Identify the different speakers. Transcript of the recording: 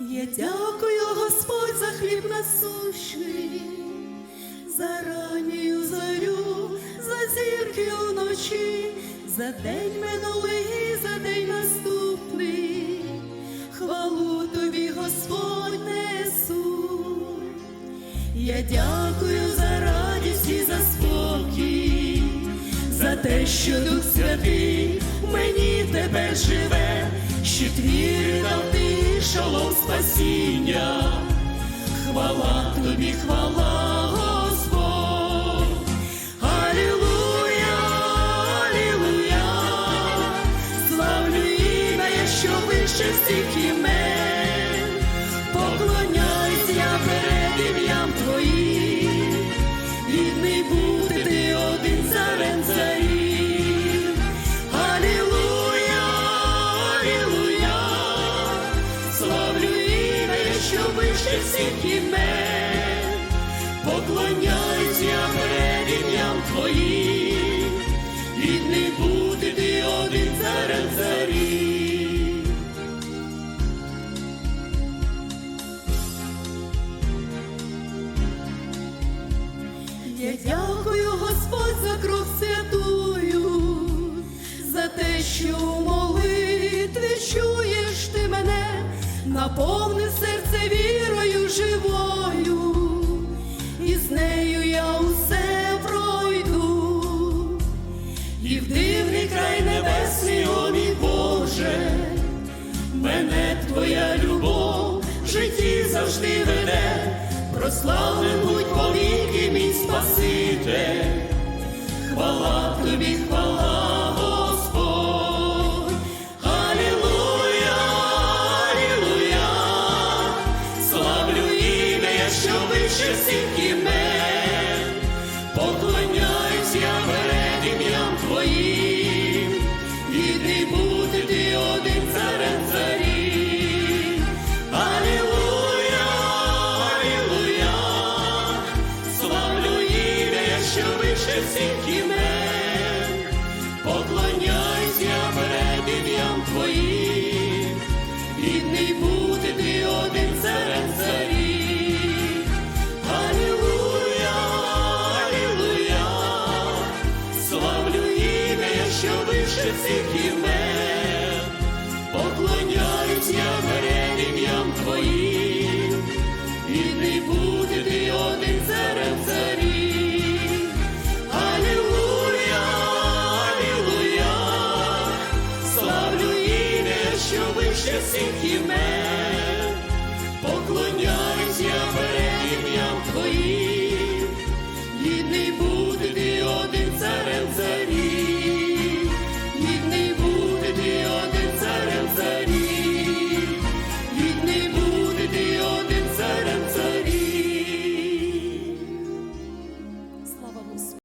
Speaker 1: Я дякую, Господь, за хліб насущний, за ранню зарю, за зірки уночі, за день минулий, за день наступний. Хвалу тобі, Господь, несу. Я дякую за радість і за спокій, за те, що Дух Святий мені спасіння. Хвала тобі, хвала, що вище всіх імен, вище всіх імен, поклоняюсь я перед ім'ям Твоїм, гідний бути ти один царем царів. Я дякую, Господь, за кров святую, за те, що у наповнив серце вірою живою, і з нею я усе пройду, і в дивний край небесний, о мій Боже, мене твоя любов в житті завжди веде, прославлен будь повіки, мій Спаситель, хвала тобі, хвала, вище всіх імен, поклоняйся перед ім'ям Твоїм, гідний бути ти один царем царів. Алілуя, Алілуя, славлю ім'я, що вище всіх імен, вище всіх імен, поклоняюсь я перед ім'ям Твоїм, гідний бути ти один царем царів. Алілуя, Алілуя, славлю ім'я, що вище всіх імен, поклоняюсь я перед ім'ям Твоїм.